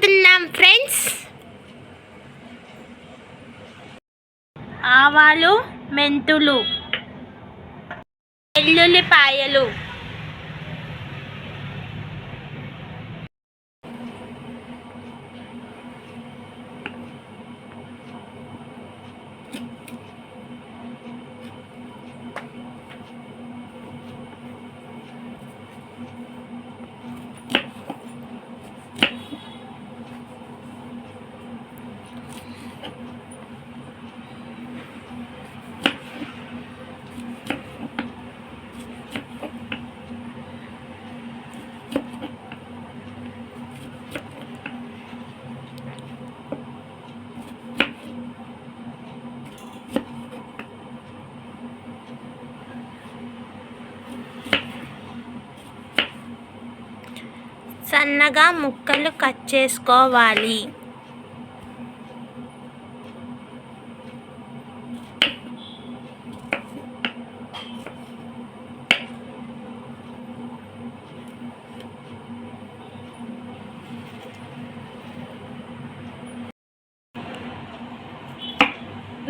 కలుపుతున్నాం friends. ఆవాలు మెంతులు వెల్లుల్లిపాయలు. సన్నగా ముక్కలు కట్ చేసుకోవాలి.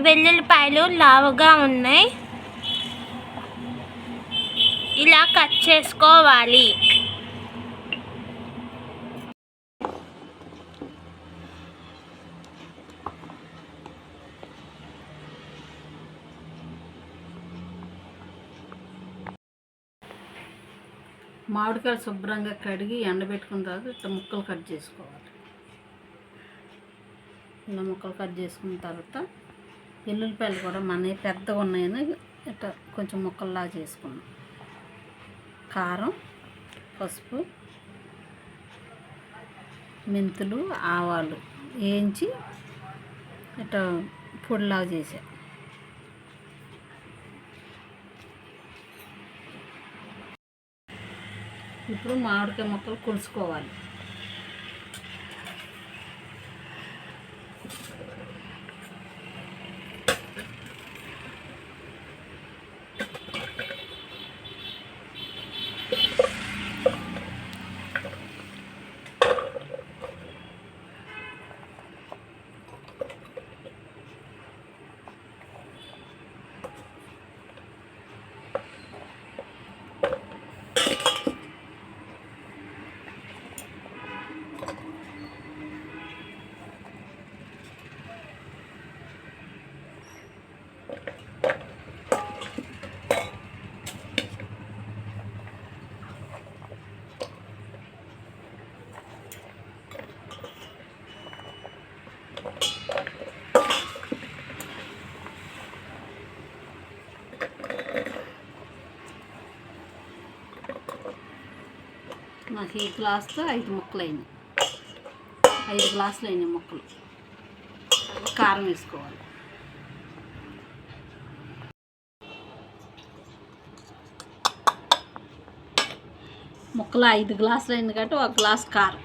వెల్లుల్లిపాయలు లావుగా ఉన్నాయి. ఇలా కట్ చేసుకోవాలి. మామిడికాయలు శుభ్రంగా కడిగి ఎండబెట్టుకున్న తర్వాత ఇట్లా ముక్కలు కట్ చేసుకోవాలి. ఇలా ముక్కలు కట్ చేసుకున్న తర్వాత ఎల్లుల్లిపాయలు కూడా మన పెద్దగా ఉన్నాయని ఇట్లా కొంచెం ముక్కల్లాగా చేసుకున్నాం. కారం పసుపు మెంతులు ఆవాలు వేయించి ఇట్లా పొడిలాగా చేసా. ఇప్పుడు మామిడికాయ ముక్కలు కొలుసుకోవాలి. నాకు ఈ గ్లాస్తో ఐదు ముక్కలు అయినాయి ఐదు గ్లాసులు అయినాయి ముక్కలు. కారం వేసుకోవాలి. ముక్కలు ఐదు గ్లాసులు అయింది కాబట్టి ఒక గ్లాస్ కారం.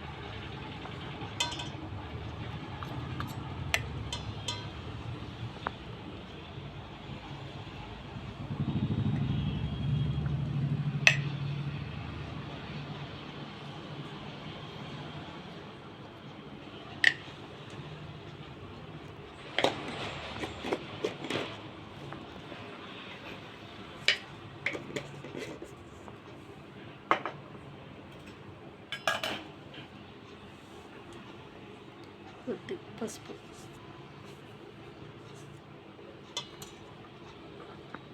పసుపు.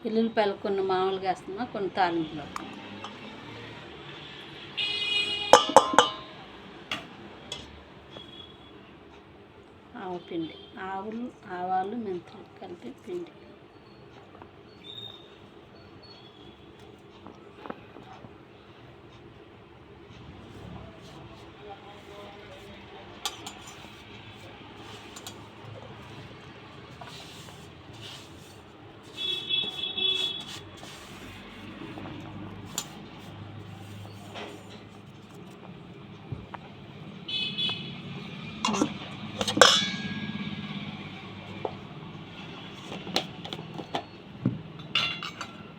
ఎల్లుల్లిపాయలు కొన్ని మామూలుగా వేస్తున్నా కొన్ని తాలింపులు. ఆవు పిండి. ఆవులు ఆవాలు మెంతులు కలిపి పిండి.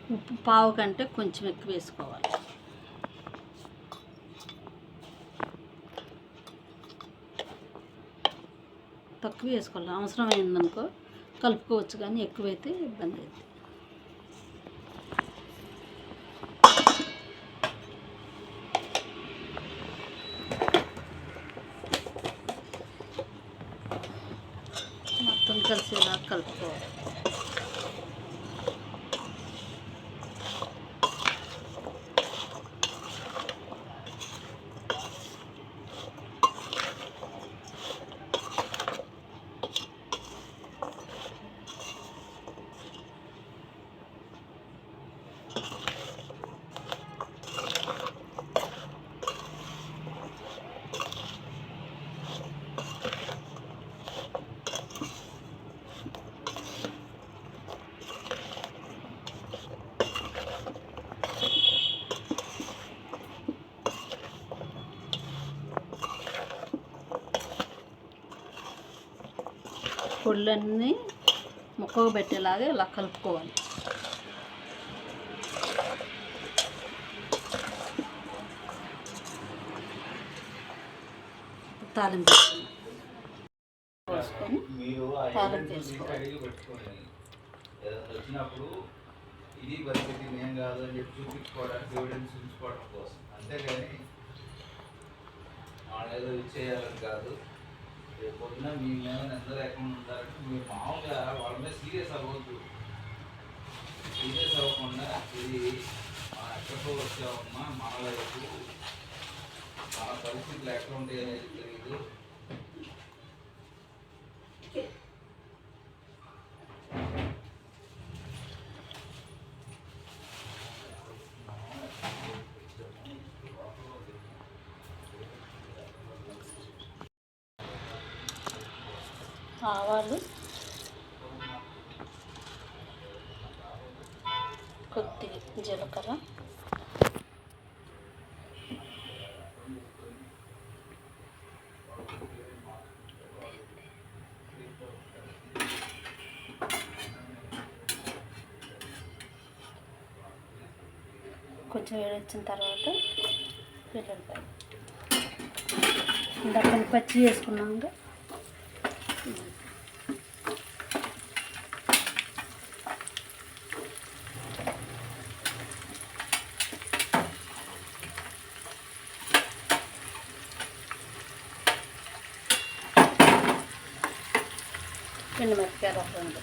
ఉప్పు పావు కంటే కొంచెం ఎక్కువ వేసుకోవాలి. తక్కువ వేసుకోవాలి. అవసరం అయిందనుకో కలుపుకోవచ్చు కానీ ఎక్కువైతే ఇబ్బంది అవుతుంది. కలిసేలా కలుపుకోవాలి పొళ్ళన్నీ ముక్కకు పెట్టేలాగా ఇలా కలుపుకోవాలి. తాలింపు పోసుకొని తాలింపు వచ్చినప్పుడు ఇది పరిస్థితి చెప్పి చూపించుకోవడానికి ఎవిడెన్స్ ఉంచుకోవడం కోసం. అంతేగాని వాళ్ళు ఏదో ఇచ్చేయాలని కాదు. రేపు పొద్దున మీ మీద ఎంత అకౌంట్ ఉంటారంటే మీరు మామూలుగా వాళ్ళ మీద సీరియస్ అవ్వద్దు. సీరియస్ అవ్వకుండా ఇది మా ఎక్కడికో వచ్చామమ్మా మన వైపు మన పరిస్థితులు ఎక్కడ ఉంటాయి అనేది తెలియదు ఆవాలు కొద్దిగా జీలకర్ర. కొంచెం వేడి వచ్చిన తర్వాత వెల్లుల్లిపాయలు ఇందాక పచ్చి వేసుకున్నాక ఎండు మిరపకాయలు ఒక రెండు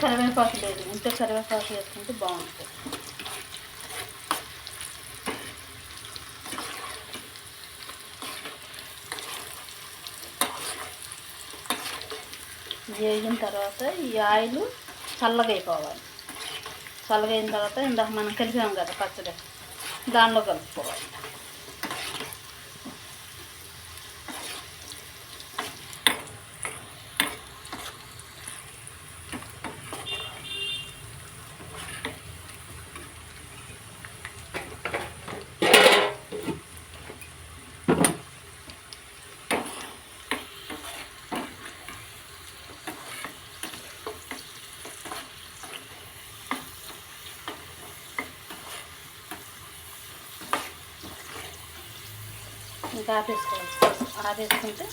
కరివేపాకు లేదు ఉంటే కరివేపాకు వేసుకుంటే బాగుంటుంది వేగిన తర్వాత ఈ ఆయిల్ చల్లగైపోవాలి. చల్లగైన తర్వాత ఇందాక మనం కలిపాం కదా పచ్చడి దానిలో కలుపుకోవాలి. ఇంకా ఆపేసుకోవాలి. ఆపేసుకుంటే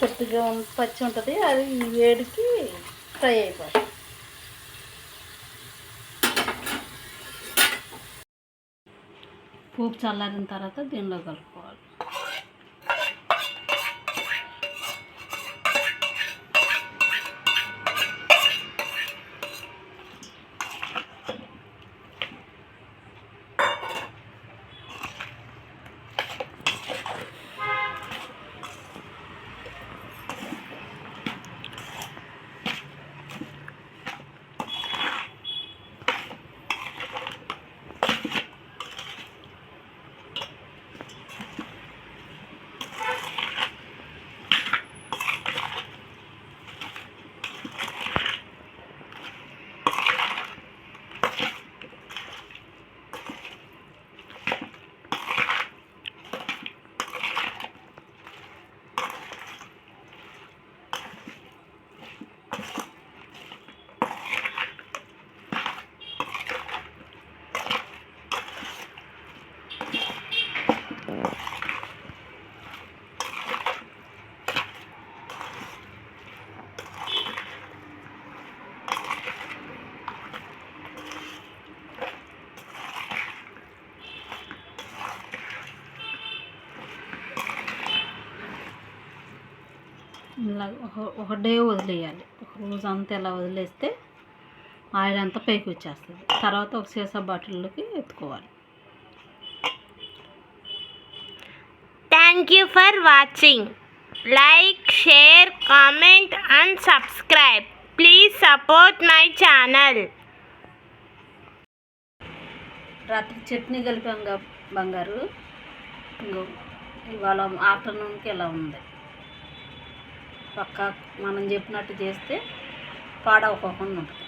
కొద్దిగా పచ్చి ఉంటుంది. అది ఈ వేడికి ఫ్రై అయిపోతుంది పోపు చల్లారిన తర్వాత దీనిలో కలుపుకోవాలి. ఇలా ఒక డే వదిలేయాలి. ఒక రోజు అంతా ఇలా వదిలేస్తే ఆయిల్ అంతా పైకి వచ్చేస్తుంది. తర్వాత ఒక సీసా బాటిల్లోకి ఎత్తుకోవాలి. Thank you for watching like share comment and subscribe please support my channel రాత్రి చట్నీ కలిపాం బంగారు. ఇవాళ ఆఫ్టర్నూన్కి ఇలా ఉంది. పక్క మనం చెప్పినట్టు చేస్తే పాడవకోకుండా ఉంటుంది.